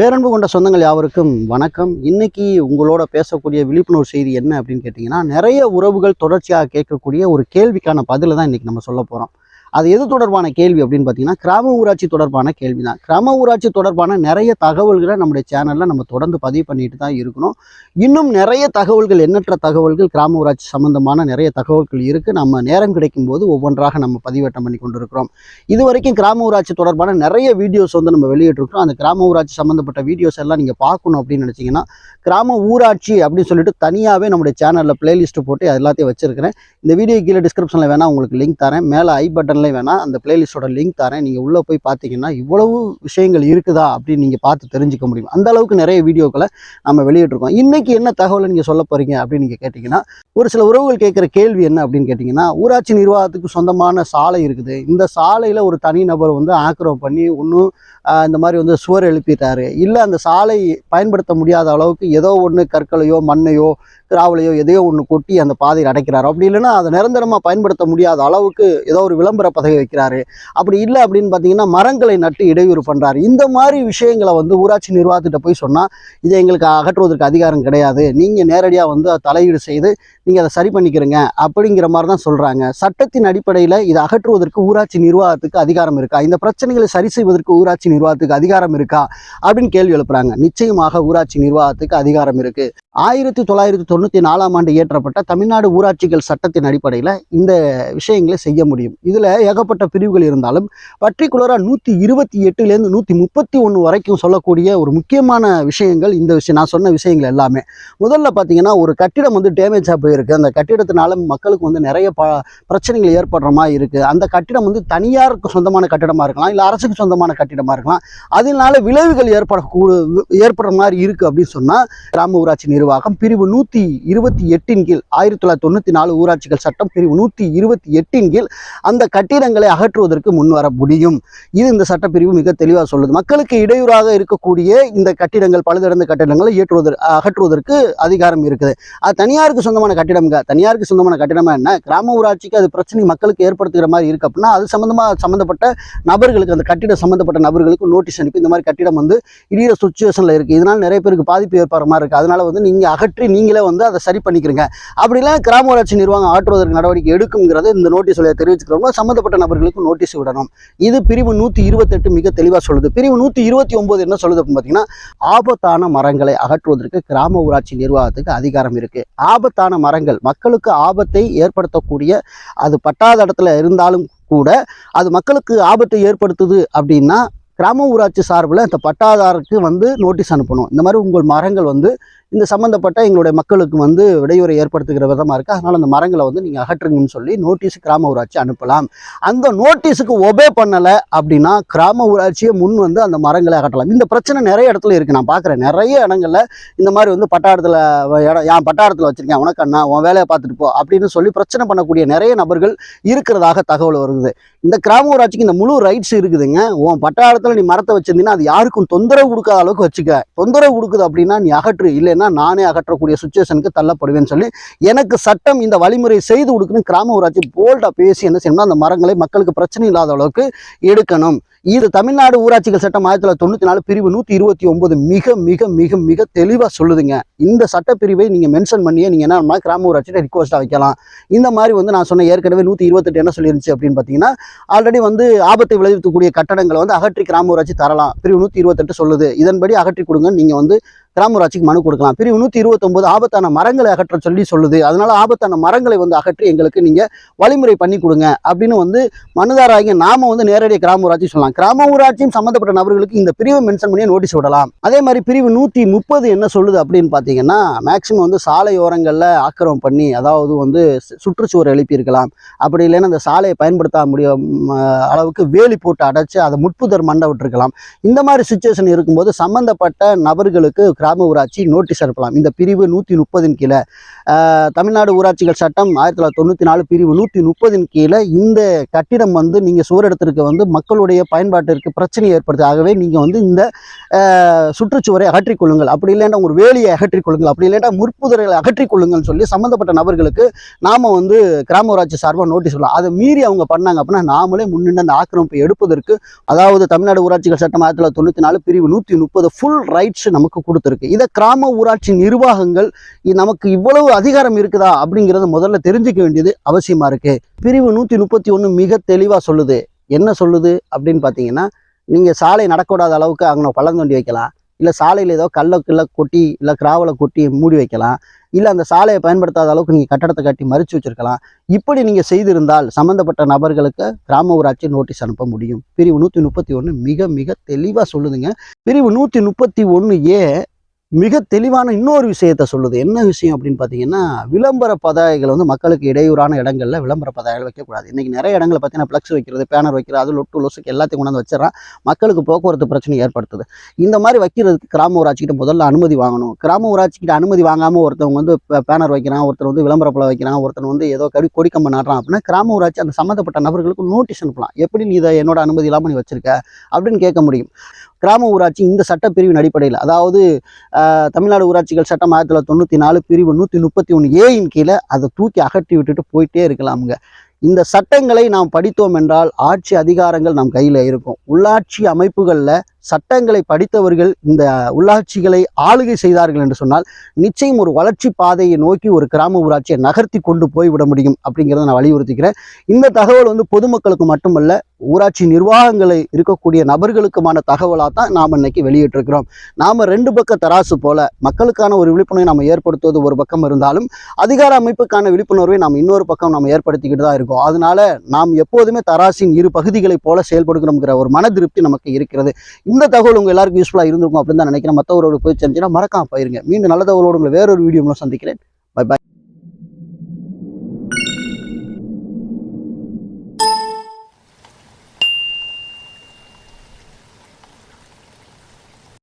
பேரன்பு கொண்ட சொந்தங்கள் யாவருக்கும் வணக்கம். இன்னைக்கு உங்களோட பேசக்கூடிய விழிப்புணர்வு செய்தி என்ன அப்படின்னு கேட்டிங்கன்னா நிறைய உறவுகள் தொடர்ச்சியாக கேட்கக்கூடிய ஒரு கேள்விக்கான பதிலை தான் இன்னைக்கு நம்ம சொல்ல போகிறோம் அது எது தொடர்பான கேள்வி அப்படின்னு பார்த்தீங்கன்னா கிராம ஊராட்சி தொடர்பான கேள்வி தான் கிராம ஊராட்சி தொடர்பான நிறைய தகவல்களை நம்முடைய சேனலில் நம்ம தொடர்ந்து பதிவு பண்ணிட்டு தான் இருக்கணும். இன்னும் நிறைய தகவல்கள் எண்ணற்ற தகவல்கள் கிராம ஊராட்சி சம்பந்தமான நிறைய தகவல்கள் இருக்குது நம்ம நேரம் கிடைக்கும் போது ஒவ்வொன்றாக நம்ம பதிவேட்டம் பண்ணி கொண்டிருக்கிறோம். இது வரைக்கும் கிராம ஊராட்சி தொடர்பான நிறைய வீடியோஸ் வந்து நம்ம வெளியிட்டிருக்கிறோம். அந்த கிராம ஊராட்சி சம்மந்தப்பட்ட வீடியோஸ் எல்லாம் நீங்கள் பார்க்கணும் அப்படின்னு நினச்சிங்கன்னா கிராம ஊராட்சி அப்படின்னு சொல்லிட்டு தனியாகவே நம்முடைய சேனலில் பிளேலிஸ்ட்டு போட்டு அது எல்லாத்தையும் வச்சிருக்கிறேன். இந்த வீடியோ கீழே டிஸ்கிரிப்ஷனில் வேணால் உங்களுக்கு லிங்க் தரேன். மேலே ஐ பட்டன்லேயும் வேணால் அந்த பிளேலிஸ்ட்டோட லிங்க் தரேன். நீங்கள் உள்ளே போய் பார்த்தீங்கன்னா இவ்வளவு விஷயங்கள் இருக்குதா அப்படின்னு நீங்கள் பார்த்து தெரிஞ்சுக்க முடியும். அந்த அளவுக்கு நிறைய வீடியோக்களை நம்ம வெளியிட்டிருக்கோம். இன்னைக்கு என்ன தகவலை நீங்கள் சொல்ல போகிறீங்க அப்படின்னு நீங்கள் கேட்டிங்கன்னா ஒரு சில உறவுகள் கேட்குற கேள்வி என்ன அப்படின்னு கேட்டிங்கன்னா ஊராட்சி நிர்வாகத்துக்கு சொந்தமான சாலை இருக்குது. இந்த சாலையில் ஒரு தனி நபர் வந்து ஆக்கிரமம் பண்ணி ஒன்றும் இந்த மாதிரி வந்து சுவர் எழுப்பிட்டாரு. இல்லை அந்த சாலை பயன்படுத்த முடியாத அளவுக்கு ஏதோ ஒன்று கற்களையோ மண்ணையோ கிராவலையோ எதையோ ஒன்று கொட்டி அந்த பாதையில் அடைக்கிறார். அப்படி இல்லைன்னா அதை நிரந்தரமாக பயன்படுத்த முடியாத அளவுக்கு ஏதோ ஒரு விளம்பர பதவி வைக்கிறாரு. அப்படி இல்லை அப்படின்னு பார்த்தீங்கன்னா மரங்களை நட்டு இடையூறு பண்ணுறாரு இந்த மாதிரி விஷயங்களை வந்து ஊராட்சி நிர்வாகத்திட்ட போய் சொன்னால் இதை எங்களுக்கு அகற்றுவதற்கு அதிகாரம் கிடையாது. நீங்கள் நேரடியாக வந்து அதை தலையீடு செய்து நீங்கள் அதை சரி பண்ணிக்கிறீங்க. அப்படிங்கிற மாதிரி தான் சொல்கிறாங்க சட்டத்தின் அடிப்படையில் இதை அகற்றுவதற்கு ஊராட்சி நிர்வாகத்துக்கு அதிகாரம் இருக்கா? இந்த பிரச்சனைகளை சரி செய்வதற்கு ஊராட்சி நிர்வாகத்துக்கு அதிகாரம் இருக்கா? அப்படின்னு கேள்வி எழுப்புறாங்க. நிச்சயமாக ஊராட்சி நிர்வாகத்துக்கு அதிகாரம் இருக்கு. ஆயிரத்தி தொள்ளாயிரத்தி தொண்ணூற்றி நாலாம் ஆண்டு இயற்றப்பட்ட தமிழ்நாடு ஊராட்சிகள் சட்டத்தின் அடிப்படையில் இந்த விஷயங்களை செய்ய முடியும். இதில் ஏகப்பட்ட பிரிவுகள் இருந்தாலும் பர்டிகுலராக நூற்றி இருபத்தி எட்டுலேருந்து நூற்றி முப்பத்தி ஒன்று வரைக்கும் சொல்லக்கூடிய ஒரு முக்கியமான விஷயங்கள் இந்த விஷயம் நான் சொன்ன விஷயங்கள் எல்லாமே. முதல்ல பார்த்தீங்கன்னா ஒரு கட்டிடம் வந்து டேமேஜாக போயிருக்கு. அந்த கட்டிடத்தினால மக்களுக்கு வந்து நிறைய ப பிரச்சனைகள் ஏற்படுற மாதிரி இருக்குது அந்த கட்டிடம் வந்து தனியாருக்கு சொந்தமான கட்டிடமாக இருக்கலாம் இல்லை அரசுக்கு சொந்தமான கட்டிடமாக இருக்கலாம். அதனால விளைவுகள் ஏற்படக்கூ ஏற்படுற மாதிரி இருக்குது அப்படின்னு சொன்னால் கிராம ஊராட்சி நிர்வாகம் பிரிவு நூற்றி இருபத்தி எட்டின் கீழ் ஆயிரத்தி தொள்ளாயிரத்தி தொண்ணூற்றி நாலு ஊராட்சிகள் சட்டம் பிரிவு நூற்றி இருபத்தி எட்டின் கீழ் அந்த கட்டிடங்களை அகற்றுவதற்கு முன்வர முடியும். இது இந்த சட்டப்பிரிவு மிக தெளிவாக சொல்லுது. மக்களுக்கு இடையூறாக இருக்கக்கூடிய இந்த கட்டிடங்கள் பழுதடைந்த கட்டிடங்களை ஏற்றுவதற்கு அகற்றுவதற்கு அதிகாரம் இருக்குது. அது தனியாருக்கு சொந்தமான கட்டிடம்ங்க. தனியாருக்கு சொந்தமான கட்டிடமா என்ன? கிராம ஊராட்சிக்கு அது பிரச்சனை மக்களுக்கு ஏற்படுத்துகிற மாதிரி இருக்கு அப்படின்னா அது சம்மந்தமாக சம்மந்தப்பட்ட நபர்களுக்கு அந்த கட்டிடம் சம்மந்தப்பட்ட நபர்களுக்கு நோட்டீஸ் அனுப்பி இந்த மாதிரி கட்டிடம் வந்து இடிகிற சுச்சுவேஷனில் இருக்குது இதனால நிறைய பேருக்கு பாதிப்பு ஏற்படுற மாதிரி இருக்குது அதனால வந்து நீங்கள் அகற்றி நீங்களே வந்து அதை சரி பண்ணிக்கிறீங்க. அப்படிலாம் கிராம ஊராட்சி நிர்வாகம் ஆற்றுவதற்கு நடவடிக்கை எடுக்குங்கிறத இந்த நோட்டீஸ் வழியாக தெரிவிச்சுக்கிறவங்க சம்மந்தப்பட்ட நபர்களுக்கு நோட்டீஸ் விடணும். இது பிரிவு நூற்றி இருபத்தெட்டு மிக தெளிவாக சொல்லுது. பிரிவு நூற்றி இருபத்தி ஒம்பது என்ன சொல்லுது அப்படின்னு பார்த்தீங்கன்னா ஆபத்தான மரங்களை அகற்றுவதற்கு கிராம ஊராட்சி நிர்வாகத்துக்கு அதிகாரம் இருக்கு. ஆபத்தான மரங்கள் மக்களுக்கு ஆபத்தை ஏற்படுத்தக்கூடிய அது பட்டாத இடத்துல இருந்தாலும் கூட அது மக்களுக்கு ஆபத்தை ஏற்படுத்துது அப்படின்னா கிராம ஊராட்சி சார்பில் இந்த பட்டாதாருக்கு வந்து நோட்டீஸ் அனுப்பணும். இந்த மாதிரி உங்கள் மரங்கள் வந்து இந்த சம்மந்தப்பட்ட எங்களுடைய மக்களுக்கு வந்து இடையூறை ஏற்படுத்துகிற விதமாக இருக்குது அதனால் அந்த மரங்களை வந்து நீங்கள் அகற்றுங்கன்னு சொல்லி நோட்டீஸ் கிராம ஊராட்சி அனுப்பலாம். அந்த நோட்டீஸுக்கு ஒபே பண்ணலை அப்படின்னா கிராம ஊராட்சியை முன் வந்து அந்த மரங்களை அகற்றலாம். இந்த பிரச்சனை நிறைய இடத்துல இருக்குது நான் பார்க்குறேன் நிறைய இடங்களில் இந்த மாதிரி வந்து பட்டாடத்தில் இடம் என் பட்டாடத்தில் வச்சுருக்கேன். உனக்கு அண்ணா உன் வேலையை பார்த்துட்டு போ அப்படின்னு சொல்லி பிரச்சனை பண்ணக்கூடிய நிறைய நபர்கள் இருக்கிறதாக தகவல் வருது. இந்த கிராம ஊராட்சிக்கு இந்த முழு ரைட்ஸ் இருக்குதுங்க. உன் பட்டாடத்தில் நீ மரத்தை வச்சிருந்தீங்கன்னா அது யாருக்கும் தொந்தரவு கொடுக்காத அளவுக்கு வச்சுக்க. தொந்தரவு கொடுக்குது அப்படின்னா நீ அகற்று. இல்லை இல்லைன்னா நானே அகற்றக்கூடிய சுச்சுவேஷனுக்கு தள்ளப்படுவேன்னு சொல்லி எனக்கு சட்டம் இந்த வழிமுறை செய்து கொடுக்குன்னு கிராம ஊராட்சி போல்டாக பேசி என்ன செய்யணும்னா அந்த மரங்களை மக்களுக்கு பிரச்சனை இல்லாத அளவுக்கு எடுக்கணும். இது தமிழ்நாடு ஊராட்சிகள் சட்டம் ஆயிரத்தி தொள்ளாயிரத்தி தொண்ணூற்றி நாலு பிரிவு நூற்றி இருபத்தி ஒன்பது மிக மிக மிக மிக தெளிவாக சொல்லுதுங்க. இந்த சட்டப்பிரிவை நீங்கள் மென்ஷன் பண்ணியே நீங்கள் என்ன கிராம ஊராட்சியில் ரிக்வஸ்ட்டாக வைக்கலாம். இந்த மாதிரி வந்து நான் சொன்ன ஏற்கனவே நூற்றி இருபத்தெட்டு என்ன சொல்லிருந்துச்சு அப்படின்னு பார்த்தீங்கன்னா ஆல்ரெடி வந்து ஆபத்தை விளைவிக்கக்கூடிய கட்டடங்களை வந்து அகற்றி கிராம ஊராட்சி தரலாம். பிரிவு நூற்றி இருபத்தெட்டு சொல்லுது. இதன்படி அகற்றி கொடுங்க நீங்கள் வந்து கிராம ஊராட்சிக்கு மனு கொடுக்கலாம். பிரிவு நூற்றி இருபத்தொம்போது ஆபத்தான மரங்களை அகற்ற சொல்லி சொல்லுது. அதனால ஆபத்தான மரங்களை வந்து அகற்றி எங்களுக்கு நீங்கள் வழிமுறை பண்ணி கொடுங்க அப்படின்னு வந்து மனுதாராகிய நாம வந்து நேரடியாக கிராம ஊராட்சி சொல்லலாம் கிராம ஊராட்சியும் சம்மந்தப்பட்ட நபர்களுக்கு இந்த பிரிவு மென்ஷன் பண்ணி நோட்டீஸ் விடலாம். அதே மாதிரி பிரிவு நூற்றி முப்பது என்ன சொல்லுது அப்படின்னு பார்த்தீங்கன்னா மேக்சிமம் வந்து சாலையோரங்களில் ஆக்கிரமம் பண்ணி அதாவது வந்து சு- சுற்றுச்சுவர் எழுப்பியிருக்கலாம். அப்படி இல்லைன்னா அந்த சாலையை பயன்படுத்த முடியும் அளவுக்கு வேலி போட்டு அடைச்சு அதை முட்புதர் மண்டை விட்டுருக்கலாம். இந்த மாதிரி சுச்சுவேஷன் இருக்கும்போது சம்பந்தப்பட்ட நபர்களுக்கு கிராம ஊராட்சி நோட்டீஸ் அனுப்பலாம். இந்த பிரிவு நூற்றி முப்பதின் கீழே. தமிழ்நாடு ஊராட்சிகள் சட்டம் ஆயிரத்தி தொள்ளாயிரத்தி தொண்ணூற்றி நாலு பிரிவு நூற்றி முப்பதின் கீழே இந்த கட்டிடம் வந்து நீங்கள் சுவர் இடத்திற்கு வந்து மக்களுடைய பயன்பாட்டிற்கு பிரச்சனை ஏற்படுது. ஆகவே நீங்கள் வந்து இந்த சுற்றுச்சுவரை அகற்றிக்கொள்ளுங்கள். அப்படி இல்லைன்னா ஒரு வேலியை அகற்றிக்கொள்ளுங்கள். அப்படி இல்லைன்னா முற்புதர்களை அகற்றிக்கொள்ளுங்கள்னு சொல்லி சம்மந்தப்பட்ட நபர்களுக்கு நாம் வந்து கிராம ஊராட்சி சார்பாக நோட்டீஸ் சொல்லலாம் அதை மீறி அவங்க பண்ணாங்க அப்படின்னா நாமளே முன்னின்று அந்த ஆக்கிரமிப்பை எடுப்பதற்கு அதாவது தமிழ்நாடு ஊராட்சிகள் சட்டம் ஆயிரத்தி தொள்ளாயிரத்தி தொண்ணூற்றி நாலு பிரிவு நூற்றி முப்பது ஃபுல் ரைட்ஸ் நமக்கு கொடுத்துருக்கு. இதை கிராம ஊராட்சி நிர்வாகங்கள் நமக்கு இவ்வளவு அதிகாரம் இருக்குதா அப்படிங்கிறத முதல்ல தெரிஞ்சுக்க வேண்டியது அவசியமாக இருக்குது பிரிவு நூற்றி முப்பத்தி ஒன்று மிக தெளிவாக சொல்லுது. என்ன சொல்லுது அப்படின்னு பார்த்தீங்கன்னா நீங்கள் சாலை நடக்கூடாத அளவுக்கு அங்கே பள்ளம் தோண்டி வைக்கலாம். இல்லை சாலையில் ஏதோ கல்லை கில்ல கொட்டி இல்லை கிராவலை கொட்டி மூடி வைக்கலாம். இல்லை அந்த சாலையை பயன்படுத்தாத அளவுக்கு நீங்கள் கட்டடத்தை கட்டி மறித்து வச்சிருக்கலாம். இப்படி நீங்கள் செய்திருந்தால் சம்மந்தப்பட்ட நபர்களுக்கு கிராம ஊராட்சி நோட்டீஸ் அனுப்ப முடியும். பிரிவு நூற்றி முப்பத்தி ஒன்று மிக மிக தெளிவாக சொல்லுதுங்க. பிரிவு நூற்றி முப்பத்தி ஒன்று ஏ மிக தெளிவான இன்னொரு விஷயத்த சொல்லுது. என்ன விஷயம் அப்படின்னு பார்த்தீங்கன்னா விளம்பர பதாகைகள் வந்து மக்களுக்கு இடையூறான இடங்களில் விளம்பர பதாகைகள் வைக்கக்கூடாது. இன்றைக்கி நிறைய இடங்களை பார்த்தீங்கன்னா ஃப்ளக்ஸ் வைக்கிறது பேனர் வைக்கிறது அது லொட்டு லொசுக்கு எல்லாத்தையும் கொண்டாந்து வச்சிடறான். மக்களுக்கு போக்குவரத்து பிரச்சனை ஏற்படுத்துது. இந்த மாதிரி வைக்கிறதுக்கு கிராம ஊராட்சிக்கிட்ட முதல்ல அனுமதி வாங்கணும். கிராம ஊராட்சிக்கிட்ட அனுமதி வாங்காமல் ஒருத்தவங்க வந்து பேனர் வைக்கிறான் ஒருத்தர் வந்து விளம்பர பலம் வைக்கிறான் ஒருத்தர் வந்து ஏதோ கடி கொடிக்கம்பம் நாடுறான் அப்படின்னா கிராம ஊராட்சி அந்த சம்மந்தப்பட்ட நபர்களுக்கு நோட்டீஸ் அனுப்பலாம். எப்படி நீ இதை என்னோட அனுமதி இல்லாமல் நீ வச்சிருக்க அப்படின்னு கேட்க முடியும். கிராம ஊராட்சி இந்த சட்டப்பிரிவின் அடிப்படையில் அதாவது ஆஹ், தமிழ்நாடு ஊராட்சிகள் சட்டம் ஆயிரத்தி தொள்ளாயிரத்தி தொண்ணூற்றி நாலு பிரிவு நூற்றி முப்பத்தி ஒன்று ஏயின் கீழே அதை தூக்கி அகற்றி விட்டுட்டு போயிட்டே இருக்கலாமுங்க. இந்த சட்டங்களை நாம் படித்தோம் என்றால் ஆட்சி அதிகாரங்கள் நம் கையில் இருக்கும். உள்ளாட்சி அமைப்புகளில் சட்டங்களை படித்தவர்கள் இந்த உள்ளாட்சிகளை ஆளுகை செய்தார்கள் என்று சொன்னால் நிச்சயம் ஒரு வளர்ச்சி பாதையை நோக்கி ஒரு கிராம ஊராட்சியை நகர்த்தி கொண்டு போய் விட முடியும் அப்படிங்கிறத நான் வலியுறுத்திக்கிறேன். இந்த தகவல் வந்து பொதுமக்களுக்கு மட்டுமல்ல ஊராட்சி நிர்வாகங்களை இருக்கக்கூடிய நபர்களுக்குமான தகவலாக தான் நாம் இன்னைக்கு வெளியிட்டிருக்கிறோம். நாம் ரெண்டு பக்க தராசு போல மக்களுக்கான ஒரு விழிப்புணர்வை நாம் ஏற்படுத்துவது ஒரு பக்கம் இருந்தாலும் அதிகார அமைப்புக்கான விழிப்புணர்வை நாம் இன்னொரு பக்கம் நாம் ஏற்படுத்திக்கிட்டு தான் இருக்கோம். அதனால நாம் எப்போதுமே தராசின் இரு பகுதிகளைப் போல செயல்படுகிறோம்ங்கிற ஒரு மன திருப்தி நமக்கு இருக்கிறது. இந்த தகவல் உங்கள் எல்லாருக்கும் யூஸ்ஃபுல்லாக இருந்திருக்கும் அப்படின்னு தான் நினைக்கிறேன். மற்றவரோட போய் செஞ்சுன்னா மறக்காம போயிருங்க. மீண்டும் நல்ல தகவலோடு உங்களை வேறொரு வீடியோவில் சந்திக்கிறேன். Bye bye